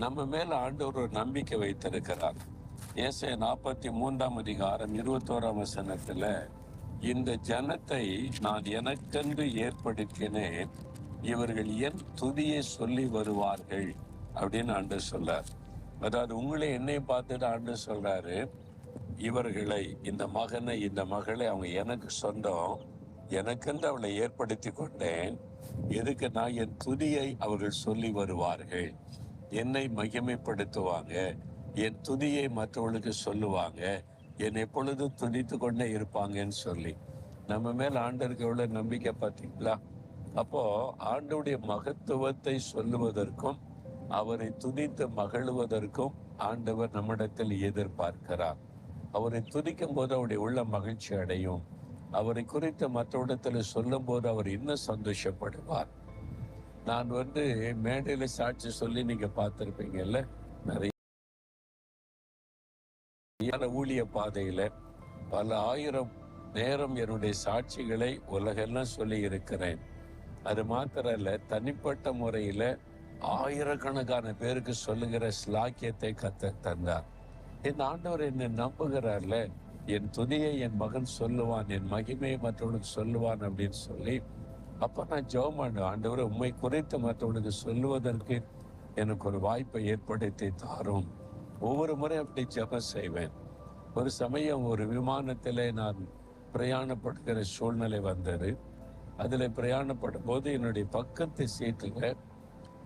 நம்ம மேல ஆண்டவர் ஒரு நம்பிக்கை வைத்திருக்கிறார். ஏசாயா நாற்பத்தி மூன்றாம் அதிகாரம் இருபத்தோராம் வசனத்துல இந்த ஜனத்தை நான் எனக்கென்று ஏற்படுத்தினேன். இவர்கள் என் துதியை சொல்லி வருவார்கள். அப்படின்னு ஆண்டு சொல்றார். அதாவது உங்களை என்னை பார்த்துட்டு ஆண்டு சொல்றாரு இவர்களை இந்த மகனை இந்த மகளை அவங்க எனக்கு சொந்தம் எனக்கென்று அவளை ஏற்படுத்தி கொண்டேன். எதுக்கு நான் என் துதியை அவர்கள் சொல்லி வருவார்கள்? என்னை மகிமைப்படுத்துவாங்க. என் துதியை மற்றவர்களுக்கு சொல்லுவாங்க. என் எப்பொழுதும் துதித்து கொண்டே இருப்பாங்கன்னு சொல்லி. நம்ம மேல் ஆண்டருக்கு எவ்வளவு நம்பிக்கை பார்த்தீங்களா? அப்போ ஆண்டுடைய மகத்துவத்தை சொல்லுவதற்கும் அவரை துதித்து மகிழ்வதற்கும் ஆண்டவர் நம்மிடத்தில் எதிர்பார்க்கிறார். அவரை துதிக்கும் போது அவருடைய உள்ள மகிழ்ச்சி அடையும். அவரை குறித்து மற்றவிடத்தில் சொல்லும் போது அவர் இன்னும் சந்தோஷப்படுவார். நான் வந்து மேடையில சாட்சி சொல்லி நீங்க பார்த்திருப்பீங்கல்ல நிறைய ஊழிய பாதையில பல ஆயிரம் நேரம் என்னுடைய சாட்சிகளை உலகெல்லாம் சொல்லி இருக்கிறேன். அது மாத்திரம் இல்ல தனிப்பட்ட முறையில ஆயிரக்கணக்கான பேருக்கு சொல்லுகிற ஸ்லாக்கியத்தை கத்த தந்தார். என் ஆண்டவர் என்னை நம்புகிறார்ல என் துதியை என் மகன் சொல்லுவான் என் மகிமையை மற்றவனுக்கு சொல்லுவான் அப்படின்னு சொல்லி அப்ப நான் ஜெபம் பண்ண ஆண்டவர் உண்மை குறைத்து மற்றவனுக்கு சொல்லுவதற்கு எனக்கு ஒரு வாய்ப்பை ஏற்படுத்தி தாரும். ஒவ்வொரு முறை அப்படி ஜெபம் செய்வேன். ஒரு சமயம் ஒரு விமானத்தில் நான் பிரயாணப்படுகிற சூழ்நிலை வந்தது. அதில் பிரயாணப்படும் போது என்னுடைய பக்கத்து சீட்டில்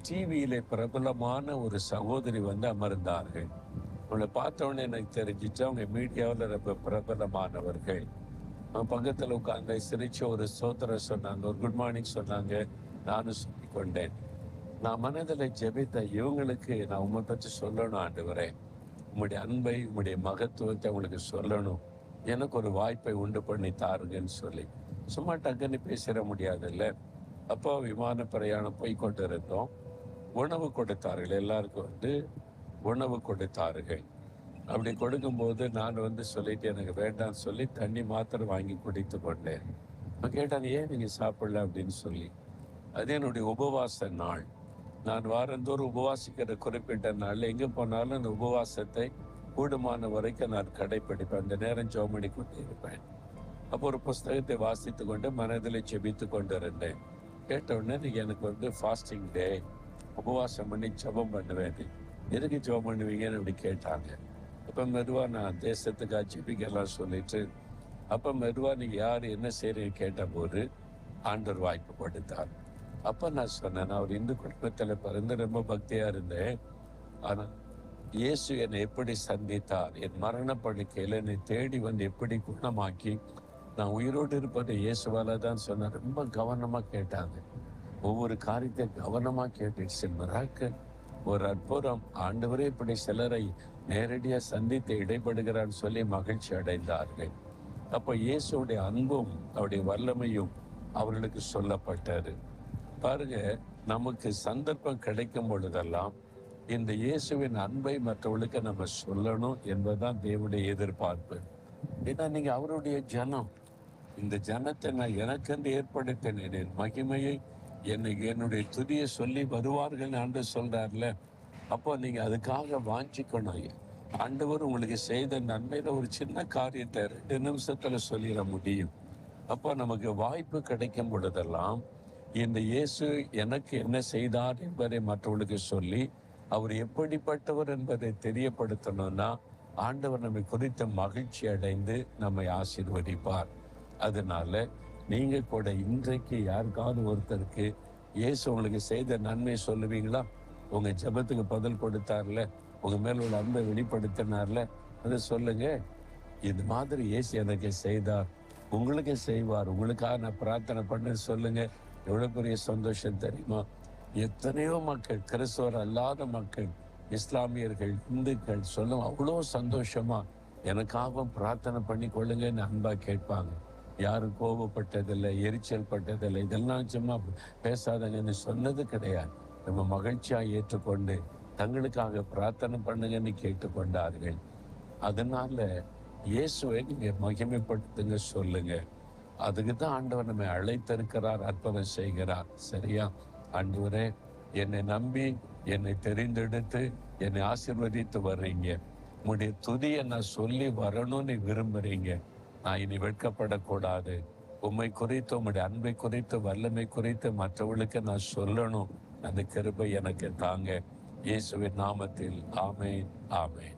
டிவியில பிரபலமான ஒரு சகோதரி வந்து அமர்ந்தார்கள். அவளை பார்த்தோன்னே எனக்கு தெரிஞ்சிச்சு அவங்க மீடியாவில் ரொம்ப பிரபலமானவர்கள். பக்கத்தில் உட்கார்ந்து சிரிச்சு ஒரு சோதரை சொன்னாங்க ஒரு குட் மார்னிங் சொன்னாங்க. நானும் சொல்லி கொண்டேன் நான் மனதில் ஜெபித்த இவங்களுக்கு நான் உண்மை பற்றி சொல்லணும் வரேன் உன்னுடைய அன்பை உங்களுடைய மகத்துவத்தை உங்களுக்கு சொல்லணும். எனக்கு ஒரு வாய்ப்பை உண்டு பண்ணி தாருங்கன்னு சொல்லி. சும்மா டக்குன்னு பேசிட முடியாதுல்ல. அப்போ விமான பிரயாணம் போய் கொண்டு இருந்தோம் உணவு கொடுத்தார்கள். எல்லாருக்கும் வந்து உணவு கொடுத்தார்கள். அப்படி கொடுக்கும்போது நான் வந்து சொல்லிட்டு எனக்கு வேண்டாம்னு சொல்லி தண்ணி மாத்திரை வாங்கி குடித்து கொண்டேன். நான் கேட்டாங்க ஏன் நீங்கள் சாப்பிடல? அப்படின்னு சொல்லி. அது என்னுடைய உபவாச நாள். நான் வாரந்தோறும் உபவாசிக்கிற குறிப்பிட்ட நாளில் எங்கே போனாலும் அந்த உபவாசத்தை கூடுமான வரைக்கும் நான் கடைப்பிடிப்பேன் அந்த நேரம் ஜெபம் பண்ணி கொண்டு இருப்பேன். அப்போ ஒரு புஸ்தகத்தை வாசித்து கொண்டு மனதில் செபித்து கொண்டு இருந்தேன் கேட்ட உடனே எனக்கு வந்து ஃபாஸ்டிங் டே உபவாசம் பண்ணி ஜெபம் பண்ணுவேன். எதுக்கு ஜெபம் பண்ணுவீங்கன்னு அப்படி கேட்டாங்க. அப்போ மெதுவாக நான் தேசத்துக்கு ஜெபிக்கலாம் சொல்லிட்டு அப்போ மெதுவாக நீங்கள் யார் என்ன செய்றீங்க கேட்டபோது ஆண்டர் வாய்ப்பு கொடுத்தார். அப்போ நான் சொன்னேன் நான் ஒரு இந்து குடும்பத்தில் பிறந்து ரொம்ப பக்தியாக இருந்தேன். ஆனால் இயேசு என்னை எப்படி சந்தித்தார் என் மரண படுக்கையில் என்னை தேடி வந்து எப்படி குணமாக்கி நான் உயிரோடு இருப்பதை இயேசுவால தான் சொன்னேன் ரொம்ப கவனமாக கேட்டாங்க. ஒவ்வொரு காரியத்தை கவனமாக கேட்டுச்சு மிராக்கள் ஒரு அற்புதம். ஆண்டவரே இப்படி சிலரை நேரடியாக சந்தித்து இடைப்படுகிறான்னு சொல்லி மகிழ்ச்சி அடைந்தார்கள். அப்போ இயேசுடைய அன்பும் அவருடைய வல்லமையும் அவர்களுக்கு சொல்லப்பட்டாரு பாருங்க நமக்கு சந்தர்ப்பம் கிடைக்கும் பொழுதெல்லாம் இந்த இயேசுவின் அன்பை மற்றவர்களுக்கு நம்ம சொல்லணும் என்பதுதான் தேவனுடைய எதிர்பார்ப்பு. ஏன்னா நீங்க அவருடைய ஜனம். இந்த ஜனத்தை நான் எனக்கென்று ஏற்படுத்தினேன். என் மகிமையை என்னை என்னுடைய துதியை சொல்லி வருவார்கள் ஆண்டு சொல்றாருல. அப்போ நீங்க அதுக்காக வாஞ்சிக்கணும் ஆண்டவர் உங்களுக்கு செய்த நன்மையில ஒரு சின்ன காரியத்தை ரெண்டு நிமிஷத்துல சொல்லிட முடியும். அப்போ நமக்கு வாய்ப்பு கிடைக்கும் பொழுதெல்லாம் இந்த இயேசு எனக்கு என்ன செய்தார் என்பதை மற்றவர்களுக்கு சொல்லி அவர் எப்படிப்பட்டவர் என்பதை தெரியப்படுத்தணும்னா ஆண்டவர் நம்மை குறித்த மகிழ்ச்சி அடைந்து நம்மை ஆசீர்வதிப்பார். அதனால நீங்க கூட இன்றைக்கு யாருக்காவது ஒருத்தருக்கு இயேசு உங்களுக்கு செய்த நன்மை சொல்லுவீங்களா? உங்க ஜெபத்துக்கு பதில் கொடுத்தார்ல உங்க மேல உள்ள அன்பை வெளிப்படுத்தினார்ல அதை சொல்லுங்க. இது மாதிரி இயேசு எனக்கு செய்தார். உங்களுக்கு செய்வார். உங்களுக்காக நான் பிரார்த்தனை பண்ண சொல்லுங்க. எவ்வளவு பெரிய சந்தோஷம் தெரியுமா? எத்தனையோ மக்கள் கிறிஸ்தவர் அல்லாத மக்கள் இஸ்லாமியர்கள் இந்துக்கள் சொல்லும் அவ்வளோ சந்தோஷமா எனக்காகவும் பிரார்த்தனை பண்ணி கொள்ளுங்கன்னு அன்பா கேட்பாங்க. யாரும் கோபப்பட்டதில்லை எரிச்சல் பட்டதில்லை. இதெல்லாம் சும்மா பேசாதங்கன்னு சொன்னது கிடையாது. நம்ம மகிழ்ச்சியாக ஏற்றுக்கொண்டு தங்களுக்காக பிரார்த்தனை பண்ணுங்கன்னு கேட்டுக்கொண்டார்கள். அதனால இயேசுவை நீங்க மகிமைப்படுத்துங்க சொல்லுங்க. அதுக்கு தான் ஆண்டவர் நம்மை அழைத்திருக்கிறார் அற்புதம் செய்கிறார். சரியா? ஆண்டவரே என்னை நம்பி என்னை தெரிந்தெடுத்து என்னை ஆசிர்வதித்து வர்றீங்க. உங்களுடைய துதியை நான் சொல்லி வரணும்னு விரும்புறீங்க. நான் இனி வெட்கப்படக்கூடாது. உம்மை குறித்து உம்முடைய அன்பை குறித்து வல்லமை குறித்து மற்றவர்களுக்கு நான் சொல்லணும். அந்த கிருபை எனக்கு தாங்க. இயேசுவின் நாமத்தில். ஆமேன் ஆமென்.